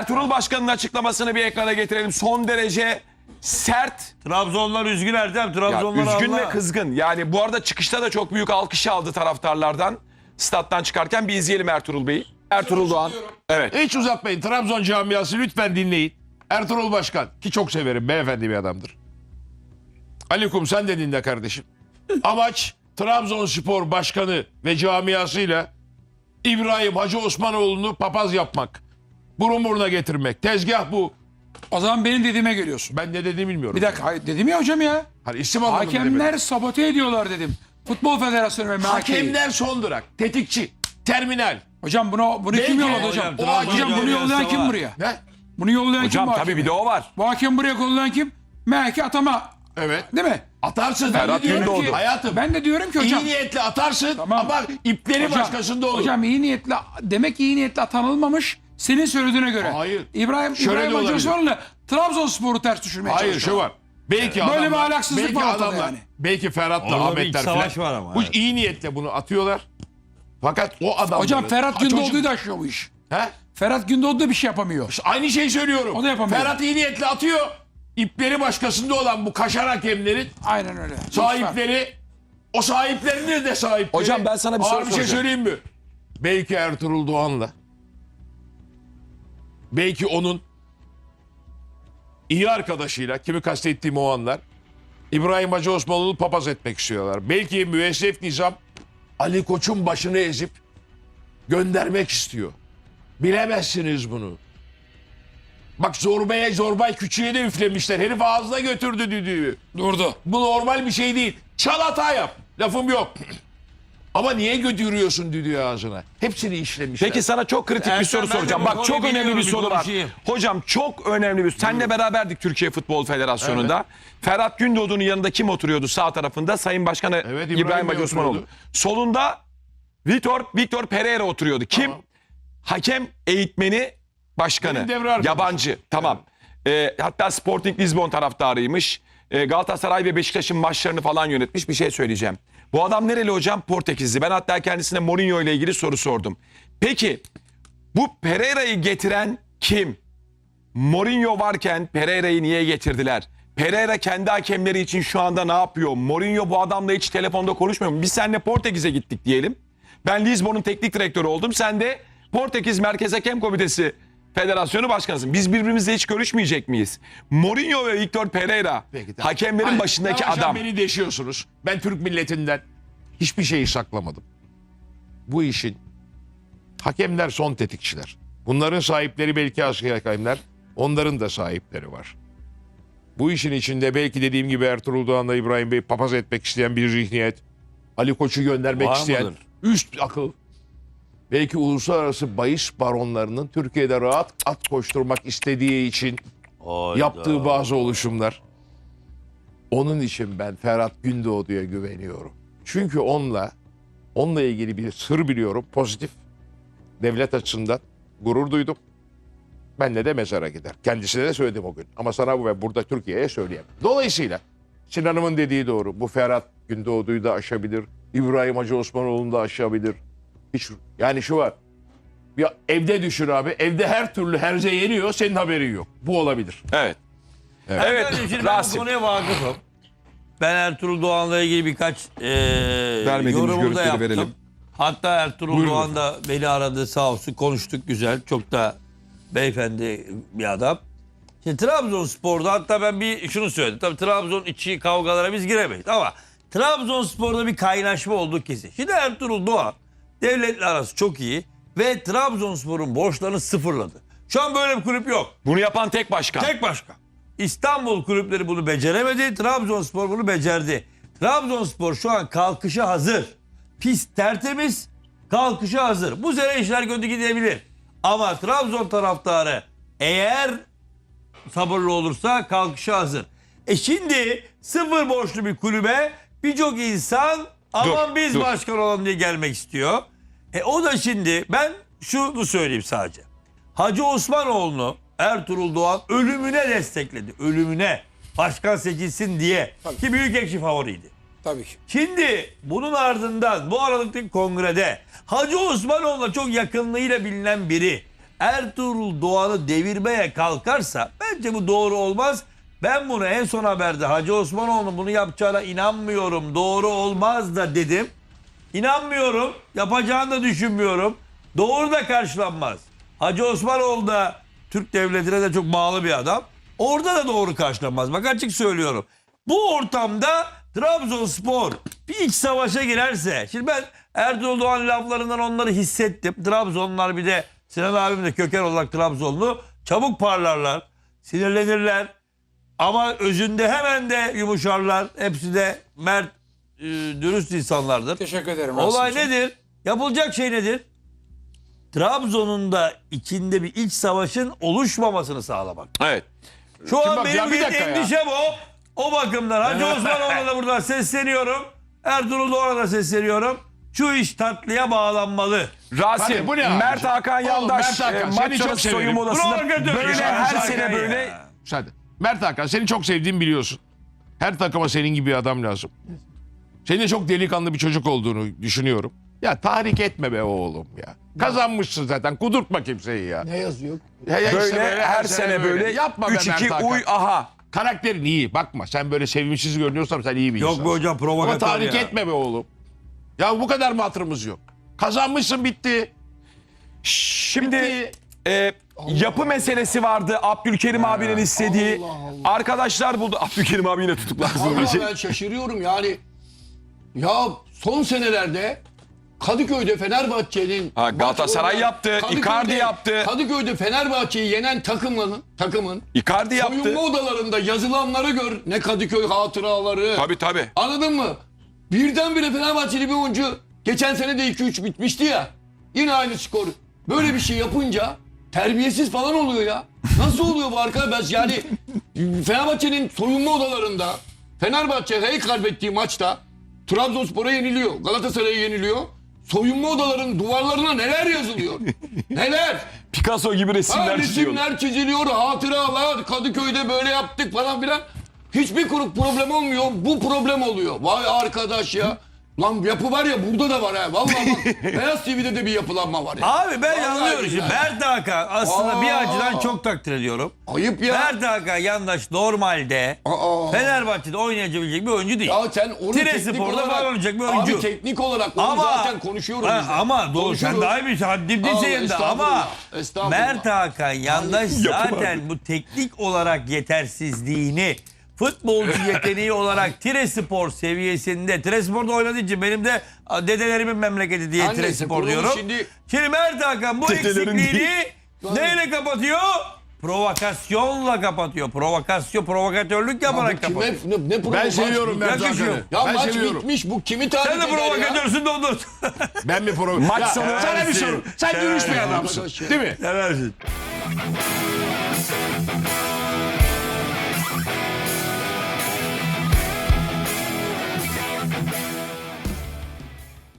Ertuğrul Başkan'ın açıklamasını bir ekrana getirelim. Son derece sert, Trabzonlar üzgün Ertem. ya Trabzonlar üzgün Allah. ve kızgın. Yani bu arada çıkışta da çok büyük alkış aldı taraftarlardan. Stat'tan çıkarken bir izleyelim Ertuğrul Bey'i. Ertuğrul Doğan. Evet. Hiç uzatmayın. Trabzon camiası lütfen dinleyin. Ertuğrul Başkan ki çok severim beyefendi bir adamdır. Alikum sen de dinle kardeşim. Amaç Trabzonspor Başkanı ve camiasıyla İbrahim Hacı Osmanoğlu'nu papaz yapmak. Burun buruna getirmek. Tezgah bu. O zaman benim dediğime geliyorsun. Ben ne dediğimi bilmiyorum. Bir dakika hayır, dedim ya hocam ya. Hani isim Hakemler demedim. sabote ediyorlar dedim. Futbol Federasyonu ve MHK'yi. Hakemler son durak. Tetikçi. Terminal. Hocam bunu bunu kim yolladı hocam? Hocam, O hakem Hocam bunu yollayan kim buraya? Ne? Bunu yollayan Hocam kim bu tabii hakemi? bir de o var. Bu hakem buraya yollayan kim? MHK atama Evet. değil mi? Atarsın. Ferhat Ben de diyorum Gündoğdu. ki, Hayatım. Ben de diyorum ki hocam. İyi niyetle atarsın Tamam. ama ipleri Hocam, başkasında olur. Hocam iyi niyetli demek iyi niyetli atanılmamış senin söylediğine göre. Hayır. İbrahim Şöyle de İbrahim Hacı olabilir. Osmanlı Trabzonspor'u ters düşürmeye Hayır çalışıyor. şu var. Belki Böyle adamlar, bir ahlaksızlık belki var ortada adamlar, yani. Belki Ferhat'la Orada bir Ahmetler iç savaş falan. var ama, Bu evet. iyi niyetle bunu atıyorlar. Fakat o adamların... Hocam Ferhat Ha, çocuk- Gündoğdu'yu da aşıyor bu iş. He? Ferhat Gündoğdu da bir şey yapamıyor. İşte aynı şeyi söylüyorum. O da yapamıyor. Ferhat iyi niyetle atıyor. İpleri başkasında olan bu kaşar hakemlerin Aynen öyle. sahipleri o sahiplerinin de sahipleri. Hocam ben sana bir soru Ağır bir şey soracağım. söyleyeyim mi? Belki Ertuğrul Doğan'la belki onun iyi arkadaşıyla kimi kastettiğim o anlar İbrahim Hacı Osmanoğlu'nu papaz etmek istiyorlar. Belki müessef nizam Ali Koç'un başını ezip göndermek istiyor. Bilemezsiniz bunu. Bak zorbaya zorbay küçüğe de üflemişler. Herif ağzına götürdü düdüğü. Durdu. Bu normal bir şey değil. Çal hata yap. Lafım yok. Ama niye götürüyorsun düdüğü ağzına? Hepsini işlemişler. Peki sana çok kritik bir soru ben de soracağım. bu Bak konuyu çok önemli biliyorum, bir bir soru var. konuşayım. Hocam çok önemli bir. Senle beraberdik Türkiye Futbol Federasyonu'nda. Ferhat Gündoğdu'nun yanında kim oturuyordu sağ tarafında? Sayın Başkanı Evet, İbrahim, İbrahim Bey Hacı Osmanoğlu. oturuyordu. Solunda Vitor Victor Pereira oturuyordu. Kim? Hakem eğitmeni başkanı. Benim devre arkadaşım. Yabancı. Tamam. Ee, hatta Sporting Lisbon taraftarıymış. Ee, Galatasaray ve Beşiktaş'ın maçlarını falan yönetmiş. Bir şey söyleyeceğim. Bu adam nereli hocam? Portekizli. Ben hatta kendisine Mourinho ile ilgili soru sordum. Peki bu Pereira'yı getiren kim? Mourinho varken Pereira'yı niye getirdiler? Pereira kendi hakemleri için şu anda ne yapıyor? Mourinho bu adamla hiç telefonda konuşmuyor mu? Biz seninle Portekiz'e gittik diyelim. Ben Lisbon'un teknik direktörü oldum. Sen de Portekiz Merkez Hakem Komitesi Federasyonu Başkanısın. Biz birbirimizle hiç görüşmeyecek miyiz? Mourinho ve Victor Pereira Peki, tamam. hakemlerin Hayır, başındaki adam. Beni deşiyorsunuz. Ben Türk milletinden hiçbir şeyi saklamadım. Bu işin hakemler son tetikçiler. Bunların sahipleri belki asker hakemler. Onların da sahipleri var. Bu işin içinde belki dediğim gibi Ertuğrul Doğan'la İbrahim Bey papaz etmek isteyen bir zihniyet. Ali Koç'u göndermek Var isteyen mıdır? üst akıl. Belki uluslararası bahis baronlarının Türkiye'de rahat at koşturmak istediği için Hayda. yaptığı bazı oluşumlar. Onun için ben Ferhat Gündoğdu'ya güveniyorum. Çünkü onunla onunla ilgili bir sır biliyorum. Pozitif. Devlet açısından gurur duydum. Benle de mezara gider. Kendisine de söyledim o gün. Ama sana bu ve burada Türkiye'ye söyleyemem. Dolayısıyla Sinan'ımın dediği doğru. Bu Ferhat Gündoğdu'yu da aşabilir. İbrahim Hacı Osmanoğlu'nu da aşabilir. Hiç, yani şu var. Ya evde düşün abi. Evde her türlü herze yeniyor. Senin haberin yok. Bu olabilir. Evet. Evet. Şimdi ben bu Rasim. konuya vakıfım. Ben Ertuğrul Doğan'la ilgili birkaç e, Vermediğimiz yorumu da görüntüleri yaptım. verelim. Hatta Ertuğrul Buyurun. Doğan da beni aradı sağ olsun konuştuk güzel. Çok da beyefendi bir adam. Şimdi Trabzonspor'da hatta ben bir şunu söyledim. Tabii Trabzon içi kavgalara biz giremeyiz ama Trabzonspor'da bir kaynaşma olduğu kesin. Şimdi Ertuğrul Doğan devletle arası çok iyi ve Trabzonspor'un borçlarını sıfırladı. Şu an böyle bir kulüp yok. Bunu yapan tek başkan. Tek başka. İstanbul kulüpleri bunu beceremedi. Trabzonspor bunu becerdi. Trabzonspor şu an kalkışa hazır. Pis tertemiz kalkışa hazır. Bu sene işler kötü gidebilir. Ama Trabzon taraftarı eğer sabırlı olursa kalkışa hazır. E şimdi sıfır borçlu bir kulübe birçok insan aman Dur, biz dur. başkan olalım diye gelmek istiyor. E o da şimdi ben şunu söyleyeyim sadece. Hacı Osmanoğlu'nu Ertuğrul Doğan ölümüne destekledi. Ölümüne. Başkan seçilsin diye. Ki büyük ekşi favoriydi. Tabii ki. Şimdi bunun ardından bu aralıktaki kongrede Hacı Osmanoğlu'na çok yakınlığıyla bilinen biri Ertuğrul Doğan'ı devirmeye kalkarsa bence bu doğru olmaz. Ben bunu en son haberde Hacı Osmanoğlu'nun bunu yapacağına inanmıyorum. Doğru olmaz da dedim. İnanmıyorum. Yapacağını da düşünmüyorum. Doğru da karşılanmaz. Hacı Osmanoğlu da Türk devletine de çok bağlı bir adam. Orada da doğru karşılanmaz. Bak açık söylüyorum. Bu ortamda Trabzonspor bir iç savaşa girerse. Şimdi ben Ertuğrul Doğan laflarından onları hissettim. Trabzonlar bir de Sinan abim de köken olarak Trabzonlu. Çabuk parlarlar. Sinirlenirler. Ama özünde hemen de yumuşarlar. Hepsi de mert, e, dürüst insanlardır. Teşekkür ederim. Olay nedir? Yapılacak şey nedir? Trabzon'un da içinde bir iç savaşın oluşmamasını sağlamak. Evet. Şu an bak ya, benim bir bir dakika ya. endişem o. O bakımdan Hacı Osmanoğlu'na da buradan sesleniyorum. Ertuğrul Doğan'a da sesleniyorum. Şu iş tatlıya bağlanmalı. Rasim, Hadi bu ne Mert abicim? Hakan Oğlum, Yandaş Mert Hakan, e, seni maç çok sonrası severim. soyunma odasında Provokatör böyle ya, her Hakan sene ya. böyle Müsaade. Mert Hakan seni çok sevdiğimi biliyorsun. Her takıma senin gibi bir adam lazım. Senin de çok delikanlı bir çocuk olduğunu düşünüyorum. Ya tahrik etme be oğlum ya. Kazanmışsın zaten. Kudurtma kimseyi ya. Ne yazıyor? Ya işte böyle her sene böyle Yapma be Mert 3-2 Hakan. uy aha. Karakterin iyi. Bakma sen böyle sevimsiz görünüyorsan sen iyi bir Yok insansın. be hocam Ama provokatör tahrik ya. etme be oğlum. Ya bu kadar mı hatırımız yok? Kazanmışsın bitti. Şimdi Bitti. e, yapı meselesi vardı Abdülkerim abinin istediği. Allah Arkadaşlar buldu. Abdülkerim abi yine. Vallahi ben şaşırıyorum yani. Ya son senelerde Kadıköy'de Fenerbahçe'nin Ha, Galatasaray maç yaptı, Icardi yaptı. Kadıköy'de Fenerbahçe'yi yenen takımın takımın Icardi yaptı. soyunma odalarında yazılanları gör. Ne Kadıköy hatıraları. Tabii tabii. Anladın mı? Birdenbire Fenerbahçeli bir oyuncu geçen sene de 2-3 bitmişti ya. Yine aynı skor. Böyle bir şey yapınca terbiyesiz falan oluyor ya. Nasıl oluyor bu arkadaş? Yani Fenerbahçe'nin soyunma odalarında Fenerbahçe hey kaybettiği maçta Trabzonspor'a yeniliyor. Galatasaray'a yeniliyor. Soyunma odaların duvarlarına neler yazılıyor? neler? Picasso gibi Ha, resimler çiziyor. resimler çiziliyor, hatıralar, Kadıköy'de böyle yaptık falan filan. Hiçbir kuru problem olmuyor. Bu problem oluyor. Vay arkadaş ya. Lan yapı var ya burada da var ha. Vallahi bak Beyaz TV'de de bir yapılanma var ya. Abi ben Vallahi anlıyorum. Şimdi. Mert Hakan aslında bir Aa. açıdan çok takdir ediyorum. Ayıp ya. Mert Hakan yandaş normalde Aa. Fenerbahçe'de oynayabilecek bir oyuncu değil. Ya sen onu Tire teknik Spor'da olarak... bir oyuncu. Abi teknik olarak onu Ama zaten konuşuyoruz Ha, ama doğru sen daha iyi bir haddim Allah, değilsin de ama. Mert Hakan yandaş zaten bu teknik olarak yetersizliğini futbolcu yeteneği olarak Tire Spor seviyesinde Tire Spor'da oynadığı için benim de a, dedelerimin memleketi diye Her Tire neyse, Spor kurulu diyorum. şimdi- Şimdi Mert Hakan bu Dedelerin eksikliğini neyle kapatıyor? Provokasyonla kapatıyor. Provokasyon, provokatörlük Ya yaparak bu kime, kapatıyor. ne, ne Ben maç- seviyorum Mert yakışıyor. Hakan'ı. Ya ben maç seviyorum. bitmiş bu kimi tahrik Sen de eder ya? provokatörsün de ondan. Ben bir program. Maç sonu Sana bir soru. Sen dürüst bir adamsın. Değil mi? Seversin.